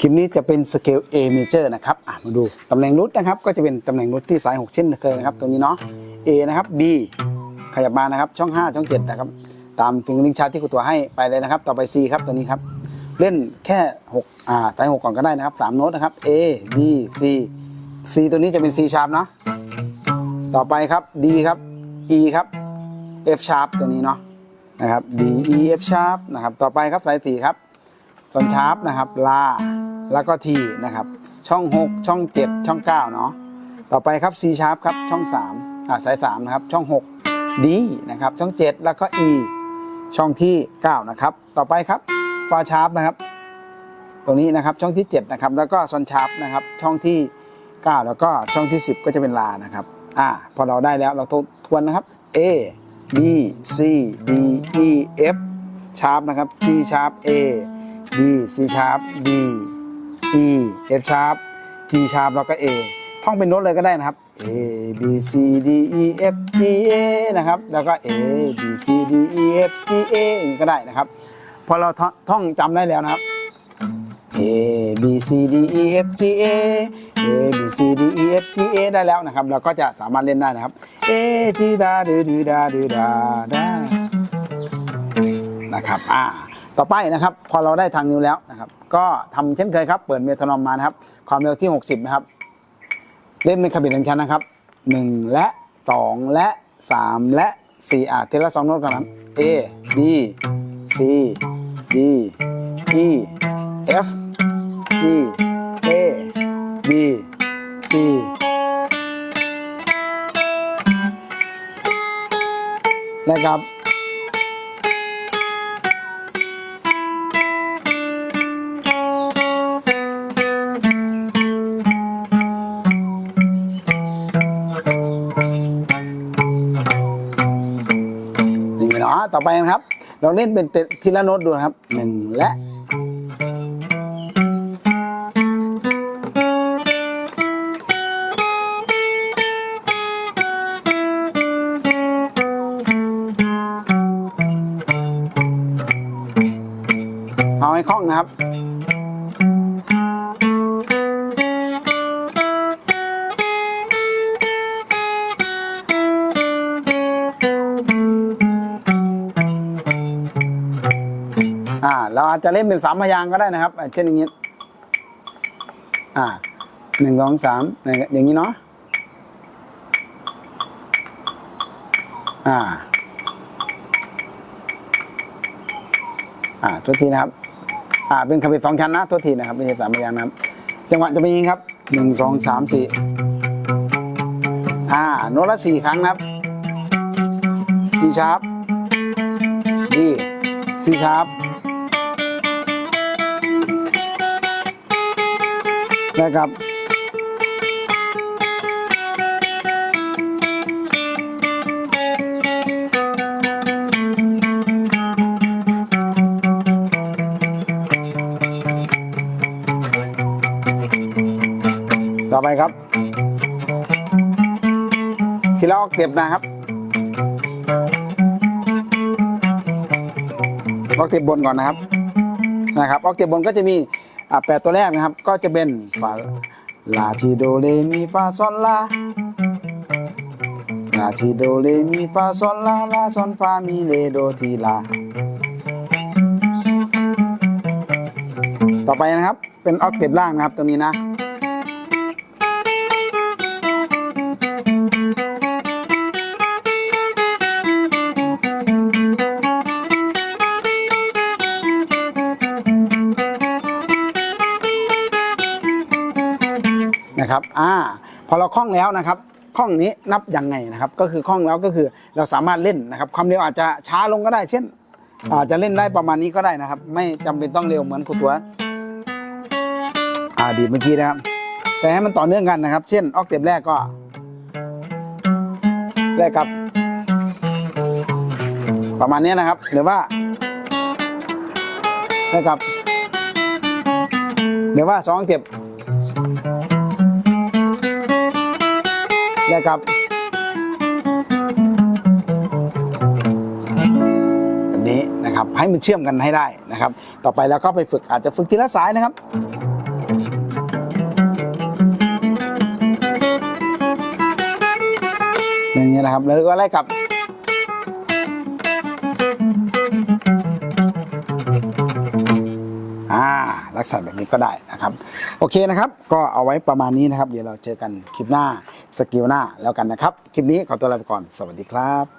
คลิปนี้จะเป็นสเกล A major นะครับอะมาดูตำแหน่งรุดนะครับ ก็จะเป็นตำแหน่งรุดที่สาย 6 เช่นเคยนะครับตรงนี้เนาะ A นะครับ B ขยับมานะครับ ช่อง 5 ช่อง 7 นะครับ ตามฟิงลิงชาร์ตที่ครูตัวให้ไปเลยนะครับ ต่อไป C ครับตัวนี้ครับ เล่นแค่6อ่าสาย 6 ก่อนก็ได้นะครับ 3 โน้ตนะครับ A B C C ตัวนี้จะเป็น C sharp เนาะต่อไปครับ D ครับ E ครับ F sharp ตัวนี้เนาะนะครับ D E F sharp นะครับ ต่อไปครับสาย 4 ครับซอนชาร์ปนะครับลา แล้วก็ทีนะครับ ช่อง 6 ช่อง 7 ช่อง 9 เนาะต่อไปครับ C ชาร์ปครับช่อง3อ่าสาย3นะครับช่อง 6 D นะครับช่อง 7 แล้วก็ E ช่องที่ 9 นะครับ ต่อไปครับฟาชาร์ปนะครับ ตรงนี้นะครับช่องที่ 7 นะครับ แล้วก็ซอนชาร์ปนะครับ ช่องที่ 9 แล้วก็ช่องที่ 10 ก็จะเป็นลานะครับอ่าพอเราได้แล้วเราทวนนะครับ A B C D E F ชาร์ปนะครับ G ชาร์ป A B C sharp D E F sharp G sharp แล้วก็ A ท่องเป็นโน้ตเลยก็ได้นะครับ A B C D E F G A นะครับ แล้วก็ A B C D E F G A ก็ได้นะครับ พอเราท่องจำได้แล้วนะครับ A B C D E F G A A B C D E F G A ได้แล้วนะครับ เราก็จะสามารถเล่นได้นะครับ A G ดาดูดูดาดูดาดานะครับ อ่า ต่อไปนะครับ พอเราได้ทางนิ้วแล้วนะครับ ก็ทำเช่นเคยครับ เปิดเมทรนอมมานะครับ ความเร็วที่ 60 นะครับ เล่นเป็นขบิดหนึ่งชั้นนะครับ 1 และ 2 และ 3 และ 4 อ่าเทละสองโน้ตกันนะครับ A B C D E F G A B C นะครับ อไปนะครับ เราเล่นเป็นทีละโน้ตดูนะครับหนึ่งและเอาให้คล่องนะครับ อ่า เราอาจจะเล่นเป็นสามพยางก็ได้นะครับ เช่นอย่างนี้ อ่าหนึ่งสองสามอย่างนี้เนาะอ่า อ่าโทษทีนะครับ อ่า เป็นคำเป็นสองชั้นนะโทษทีนะครับไม่ใช่สามพยางนะครับ จังหวะจะเป็นอยังนี้ครับหนึ่งสองสามสี่อ่า โน้ตละสี่ครั้งนะครับ G sharp D C sharp นะครับ ต่อไปครับ ทีละออกเก็บนะครับออกเก็บบนก่อนนะครับนะครับออกเก็บบนก็จะมี อะแปดตัวแรกนะครับ ก็จะเป็นฟาลาทีโดเรมีฟาซอนลาลาทีโดเรมีฟาซอนลาลาซอนฟามีเลโดทีลา ต่อไปนะครับ เป็นออกเทปล่างนะครับตรงนี้นะ นะครับอ่าพอเราคล่องแล้วนะครับคล่องนี้นับยังไงนะครับก็คือคล่องแล้วก็คือเราสามารถเล่นนะครับความเร็วอาจจะช้าลงก็ได้ เช่น อาจจะเล่นได้ประมาณนี้ก็ได้นะครับ ไม่จำเป็นต้องเร็วเหมือนครูตัวอ่าดีดเมื่อกี้นะครับ แต่ให้มันต่อเนื่องกันนะครับ เช่นออกเต็ปแรกก็แรกกับ ประมาณนี้นะครับหรือว่าแรกกับหรือว่าสองออกเนะครับแบบนี้นะครับให้มันเชื่อมกันให้ได้นะครับ ต่อไปแล้วก็ไปฝึกอาจจะฝึกทีละสายนะครับอย่างเงี้นะครับแล้วก็ไล่กลับ อ่าลักษณะแบบนี้ก็ได้นะครับ โอเคนะครับ ก็เอาไว้ประมาณนี้นะครับ เดี๋ยวเราเจอกันคลิปหน้าสกิลหน้าแล้วกันนะครับ คลิปนี้ขอตัวลาไปก่อน สวัสดีครับ